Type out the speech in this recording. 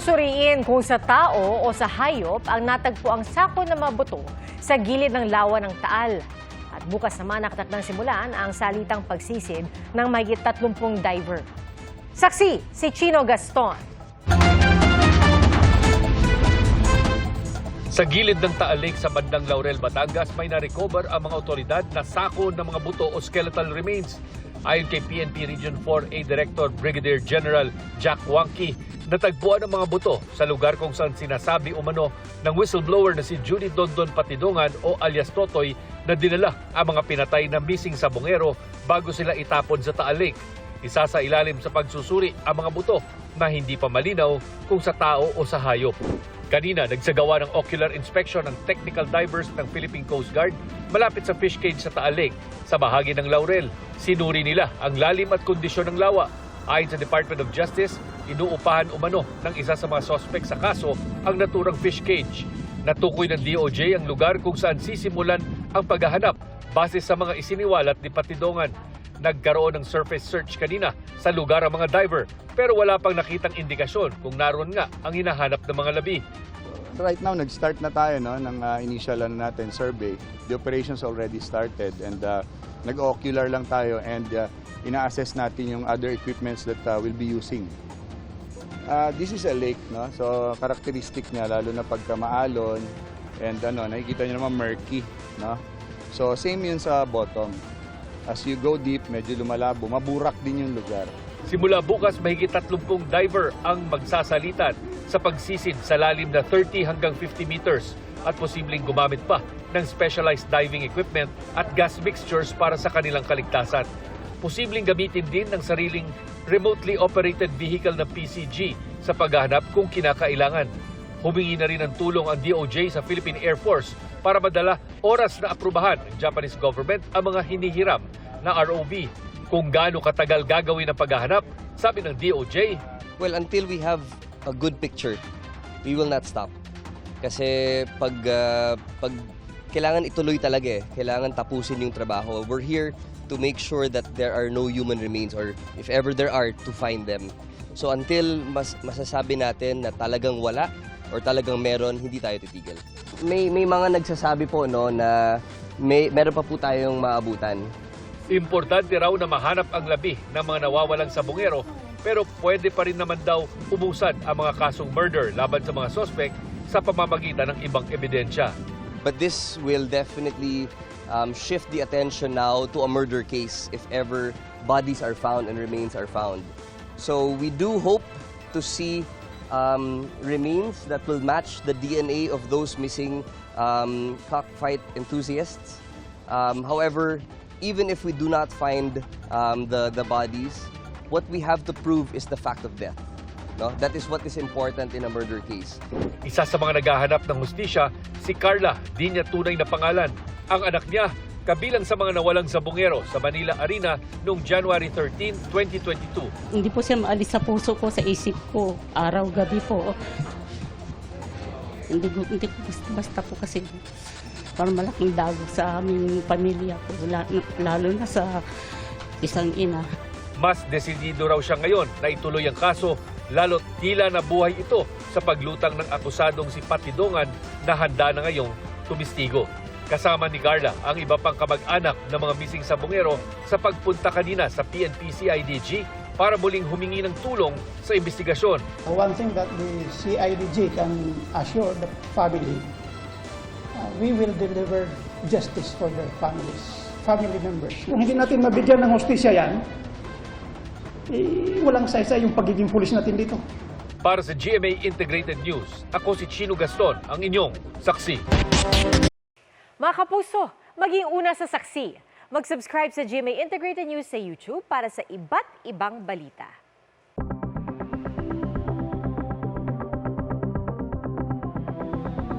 Susuriin kung sa tao o sa hayop ang natagpo ang sako ng mga buto sa gilid ng lawa ng Taal. At bukas naman nakatakdang simulan ang salitang pagsisid ng mahigit 30 diver. Saksi, si Chino Gaston. Sa gilid ng Taal Lake sa bandang Laurel, Batangas, may na-recover ang mga otoridad na sako ng mga buto o skeletal remains. Ayon kay PNP Region 4A Director Brigadier General Jack Wangki, natagpuan ang mga buto sa lugar kung saan sinasabi umano ng whistleblower na si Judy Dondon Patidongan o alias Totoy na dinala ang mga pinatay na missing sa bungero bago sila itapon sa Taal Lake. Isa sa ilalim sa pagsusuri ang mga buto na hindi pa malinaw kung sa tao o sa hayop. Kanina, nagsagawa ng ocular inspection ng technical divers ng Philippine Coast Guard malapit sa fish cage sa Taal Lake sa bahagi ng Laurel. Sinuri nila ang lalim at kondisyon ng lawa. Ayon sa Department of Justice, inuupahan umano ng isa sa mga sospek sa kaso ang naturang fish cage. Natukoy ng DOJ ang lugar kung saan sisimulan ang paghahanap base sa mga isiniwalat ni Patidongan. Nagkaroon ng surface search kanina sa lugar ang mga diver pero wala pang nakitang indikasyon kung naroon nga ang hinahanap ng mga labi. Right now, nag-start na tayo no, ng ah, initial ano natin, survey. The operations already started and uh, nag-ocular lang tayo and uh, ina-assess natin yung other equipments that uh, we'll be using. Ah, this is a lake, no? so characteristic niya, lalo na pagka maalon and ano, nakikita niyo naman murky. No? So same yun sa bottom. As you go deep, medyo lumalabo, maburak din yung lugar. Simula bukas, mahigit 30 diver ang magsasalitan sa pagsisid sa lalim na 30 hanggang 50 meters at posibleng gumamit pa ng specialized diving equipment at gas mixtures para sa kanilang kaligtasan. Posibleng gamitin din ng sariling remotely operated vehicle ng PCG sa paghahanap kung kinakailangan. Humingi na rin ng tulong ang DOJ sa Philippine Air Force para madala oras na aprubahan ng Japanese government ang mga hinihiram na ROV. Kung gaano katagal gagawin ang paghahanap, sabi ng DOJ, Well, until we have a good picture, we will not stop. Kasi pag, ah, pag kailangan ituloy talaga eh. Kailangan tapusin yung trabaho. We're here to make sure that there are no human remains or if ever there are, to find them. So until mas masasabi natin na talagang wala or talagang meron, hindi tayo titigil. May, may mga nagsasabi po no, na may, meron pa po tayong maabutan. Importante raw na mahanap ang labi ng mga nawawalang sa bungero pero pwede pa rin naman daw umusad ang mga kasong murder laban sa mga sospek sa pamamagitan ng ibang ebidensya. But this will definitely um, shift the attention now to a murder case if ever bodies are found and remains are found. So we do hope to see um, remains that will match the DNA of those missing um, cockfight enthusiasts. Um, however, even if we do not find um, the, the bodies, what we have to prove is the fact of death. No? That is what is important in a murder case. Isa sa mga naghahanap ng hustisya, si Carla, di niya tunay na pangalan. Ang anak niya, kabilang sa mga nawalang sa bungero sa Manila Arena noong January 13, 2022. Hindi po siya maalis sa puso ko, sa isip ko, araw-gabi po. Hindi, ko- hindi basta po kasi parang malaking dago sa aming pamilya ko, la- lalo na sa isang ina. Mas desidido raw siya ngayon na ituloy ang kaso lalo't tila nabuhay ito sa paglutang ng akusadong si Patidongan na handa na ngayong tumistigo. Kasama ni Carla ang iba pang kamag-anak ng mga missing sa bungero sa pagpunta kanina sa PNP CIDG para muling humingi ng tulong sa investigasyon. One thing that the CIDG can assure the family, we will deliver justice for their families, family members. Kung hindi natin mabigyan ng hostisya yan, eh, walang saysa yung pagiging pulis natin dito. Para sa GMA Integrated News, ako si Chino Gaston, ang inyong saksi. Mga kapuso, maging una sa saksi. Mag-subscribe sa GMA Integrated News sa YouTube para sa iba't ibang balita.